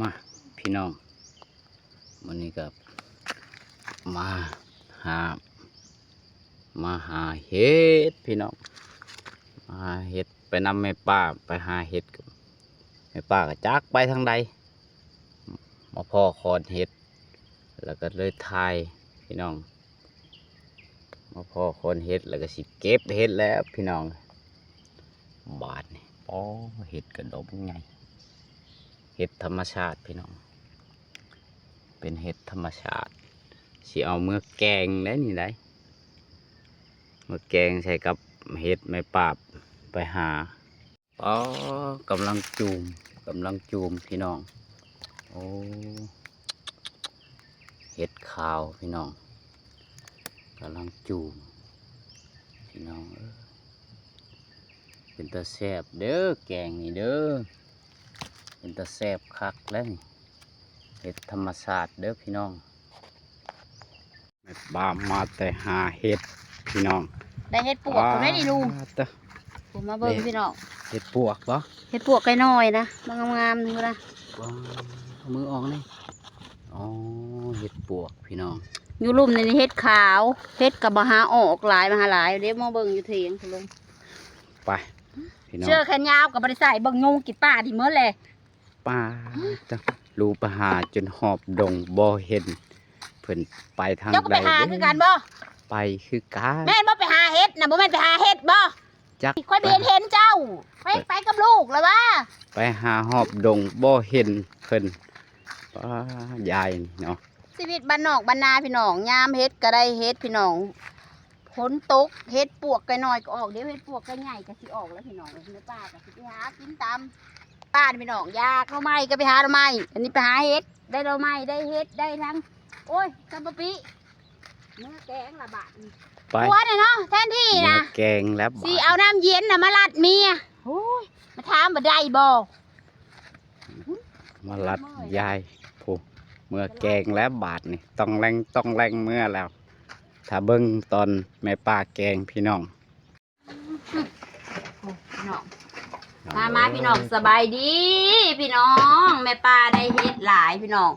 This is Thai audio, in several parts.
มาพี่น้องวันนี้กับมาหา มาหาเห็ดพี่น้องมาหาเห็ดไปนำแม่ป้าไปหาเห็ดแม่ป้าก็จักไปทางใดมาพ่อคอนเห็ด แล้วก็เลยทายพี่น้องมาพ่อคอนเห็ดแล้วก็สิเก็บเห็ดแล้วพี่น้องบาทนี่ป้อเห็ดกระดมไง เห็ดธรรมชาติพี่น้อง เป็นเห็ดธรรมชาติสิเอาเมื่อแกงได้นี่ได้เมื่อแกงใส่กับเห็ดไม่ปราบไปหาอ๋อกำลังจูมกำลังจูมพี่น้อง โอ้เห็ดขาวพี่น้องกำลังจูมพี่น้องเอ้ยเป็นตาแซบเด้อแกงนี่เด้อ เป็นตะแซบคักแล้วนี่เห็ดธรรมชาติเด้อพี่น้องแม่บ้ามาแต่หาเห็ดพี่น้องได้เฮ็ดปวกผมได้ดิลุงว้าตะผมมาเบิ่งพี่น้องเห็ดปวกปะเฮ็ดปวกไก่น้อยนะบางงามๆนึงนะว้าเอามือออกนี่อ๋อเห็ดปวกพี่น้องอยู่ลุ่มในนี้เฮ็ดขาวเฮ็ดกับมหาออกหลายมหาหลายเดี๋ยวมาเบิ่งอยู่เถียงคุณลุงไปพี่น้องเชื่อแขนยาวกับบริษัทเบิ่งงงกีตาร์ที่เมื่อแหละ ป้าจังรูปหาจนหอบดงบ่เห็น เพิ่นไปทางเจ้าก็ใดไปหาคือกันบ่ไปคือการแม่นบ่ไปหาเฮ็ดนะบ่แม่นไปหาเฮ็ดบ่จักค่อยไปเห็นเห็นเจ้า ไปไปกับลูกแล้วว่า ไปหาหอบดงบ่เห็นเพิ่นป้ายายนี่เนาะชีวิตบ้านนอกบ้านนาพี่น้องยามเฮ็ดก็ได้เฮ็ดพี่น้องฝนตกเฮ็ดปวกไก่น้อยก็ออกเดี๋ยวเฮ็ดปวกไก่ใหญ่ก็สิออกแล้วพี่น้องในป่าก็สิไปหากินตาม ป้านี่พี่น้องยากเข้าไม้ก็ไปหาเราไม้อันนี้ไปหาเฮ็ดได้เราไม้ได้เฮ็ดได้ทั้งโอ้ยกัมปะปิเมื่อแกงละบาทนี่ไปหัวน่ะเนาะแทนที่มานะแกงแล้วสิบาดเอาน้ำเย็นน่ะมาลัดเมียโอ้ยมาถามบ่ได้บ่มาลัดยายผู้เมื่อแกงแล้วบาทนี่ต้องแรงต้องแรงเมื่อแล้ว ถ้าเบิ้งตอนแม่ป้าแกงพี่น้องโอ้พี่น้อง มามาพี่น้องสบายดี พี่น้องแม่ป้าได้เฮ็ดหลายพี่น้อง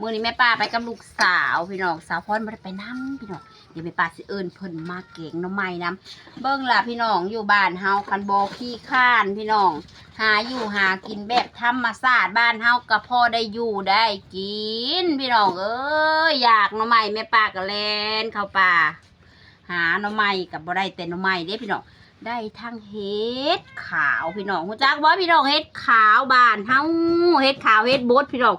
มื้อนี้แม่ป้าไปกับลูกสาวพี่น้องสาวพรบ่ได้ไปนํพี่น้องเดี๋ยวแม่ป้าสิเอิ้นเพิ่นมาเก่งน้ำใหม่นํเบิ่งล่ะพี่น้องอยู่บ้านเฮาคันบ่ขี้ข้านพี่น้อง หาอยู่หากินแบบธรรมชาติบ้านเฮาก็พอได้อยู่ได้กิน พี่น้องเอ้ยอยากน้ำใหม่แม่ป้าก็แล่นเข้าป่าหาหน้ำใหม่ก็บ่ได้แต่น้ำใหม่เด้พี่น้อง ได้ทั้งเห็ดขาวพี่น้องรู้จักบ่พี่น้องเห็ดขาวบานเฮาเห็ดขาวเห็ดบดพี่น้อง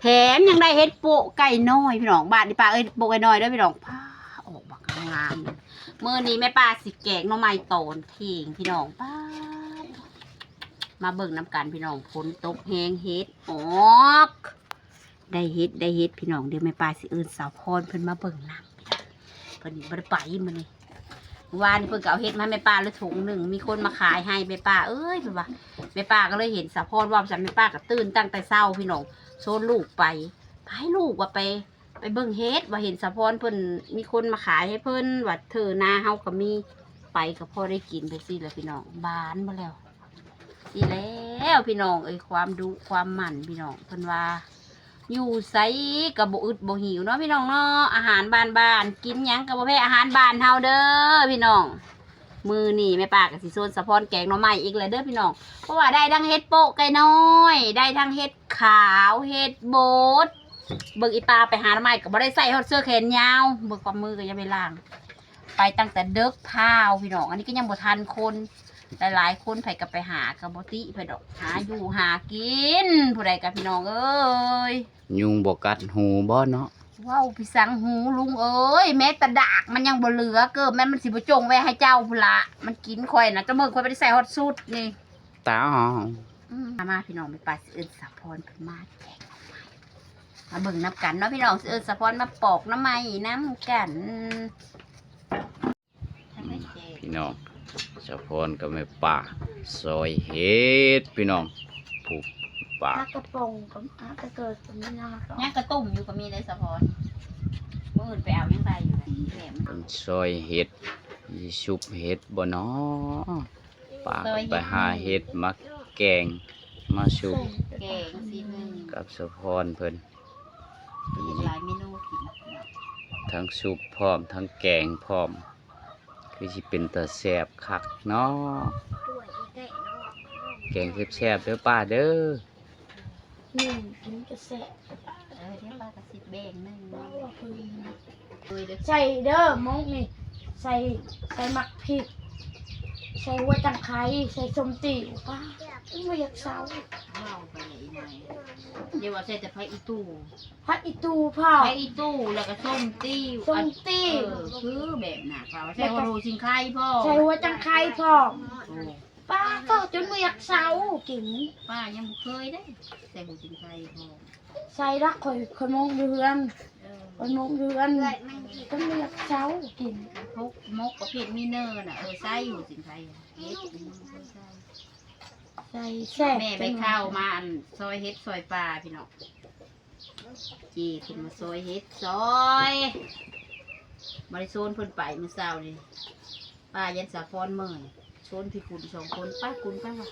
แถมยังได้เห็ดโปะไก่น้อยพี่น้องบานนี่ป้าเอ้ยโปะไก่น้อยด้วยพี่น้องพ้าออกบักงามมื้อนี้แม่ป้าสิแกงหน้องไม้โตนเทีงพี่น้องป้ามาเบิ่งน้ำกันพี่น้องฝนตกแหงเห็ดออกได้เห็ดได้เห็ดพี่น้องเดี๋ยวแม่ป้าสิเอิ้นสาวพรเพิ่นมาเบิ่งน้ำเพิ่นนี่บ่ได้ไปมื้อนี้ วานเพิ่นก็เอาเฮ็ดมาแม่ป้าเลยถุงหนึ่งมีคนมาขายให้แม่ป้าเอ้ยเพิ่นว่าแม่ป้าก็เลยเห็นสะพอนว่าฉันแม่ป้าก็ตื่นตั้งแต่เช้าพี่น้องโซนลูกไปพายลูกว่าไป ไปเบิ่งเฮ็ดว่าเห็นสะพอนเพิ่นมีคนมาขายให้เพิ่นว่าเธอนาเฮาก็มีไปก็พอได้กินไปสิแหละพี่น้องบานมาแล้วสิแล้วพี่น้องเอ้ยความดุความหมั่นพี่น้องเพิ่นว่า อยู่ไสกับบ่อึดบ่หิวเนาะพี่น้องเนาะอาหารบ้านบ้านกินหยังกับบ่แพ้อาหารบ้านเฮาเด้อพี่น้อง มือนี่แม่ปากับสิโซนสะพอนแกงหน่อไม้อีกเลยเด้อพี่น้องเพราะว่าได้ทั้งเฮ็ดโปะไก่น้อย ได้ทั้งเฮ็ดขาวเฮ็ดโบดเบิกอีปลาไปหาหน่อไม้ก็บ่ได้ใส่ฮอดเสื้อแขนยาวเบิกความมือก็ยังไม่ล้าง ไปตั้งแต่เด็กพาวพี่น้องอันนี้ก็ยังบ่ทันคน หลายๆคนไผก็ไปหากับ่ติไผดอกหาอยู่หากิน ผู้ใดกับพี่น้องเอ้ยยุงบกัดหูบ่เนาะว้าวพี่สังหูลุงเอ้ยแม้แต่ดากมันยังบ่เหลือเกิดแม่นมันสิบ่จงไว้ให้เจ้าพุ่นละมันกินข่อยนะเจะเมื่อข่อยบ่ไปใส่ฮอตสุดนี่ตาหออืมมามาพี่น้องไปปาสิเอิ้นสะพรเพิ่นมาแจกมาเบิ่งน้ำกันเนาะพี่น้องสิเอิ้นสะพรมาปอกน้ำไม้น้ำกันทำให้แจกพี่น้อง สะพอนกับแม่ป้าซอยเห็ดพี่น้องผูกปากถ้ากระโปรงก็ถ้ากระเกิดก็ไม่น่าหรอกย่างกระตุ่มอยู่ก็มีเลยสะพรมื้ออื่นไปเอายังได้อยู่นะแหลมเป็นซอยเห็ดอีชุบเห็ดบ่เนาะป้าก็ไปหาเห็ดมาแกงมาชุบแกงสิหนึ่งกับสะพรเพิ่นมีหลายเมนูกินทั้งซุปพร้อมทั้งแกงพร้อม คือสิเป็นตาแซ่บคักเนาะด้วยไก่นอกแกงแซ่บๆเด้อป้าเด้อนี่กินจะแซ่บเออเดี๋ยวป้ากระสิบแบ่งหนึงเพราะว่าคือเลยเด้อใส่เด้อมงนี่ใส่ใส่หมักพริก ใส่หัวจังไคร้ใส่ส้มติวป้าไม่อยากเศร้าว้าไปเลยนาเดี๋ยวว่าใส่แต่ไผ่อีตู้พัดอีตูพ่อไผ่อีตู้แล้วก็ส้มติ้วส้มติ๋เอวอคือแบบน่ะค่ะว่าใส่หัวโรชิงไข่พ่อใส่หัวจังไคร้พ่อโอ้ป้าก็จนไม่อยากเศร้ากินป้ายังบ่เคยได้ใส่หัวชิงไข่พ่อใส่รักข่อยขอยมองเรือน เออข่อยมงเรือนจนไม่อยากเศร้ากินพกมกประเภทมีเนอร์น่ะเออใส่หัวชิงไข่เฮ็ดมันบ่เคยใส่ใส่แซ่บแม่ไปเข้ามาอันซอยเฮ็ดซอยปลาพี่น้องจีขึ้นมาซอยเฮ็ดซอยมาได้โซนเพิ่นไปมื้อเช้านี่ป้ายันสาฟอนเมื่อยโซนพี่คุณสองคนป้าคุณป้าว่า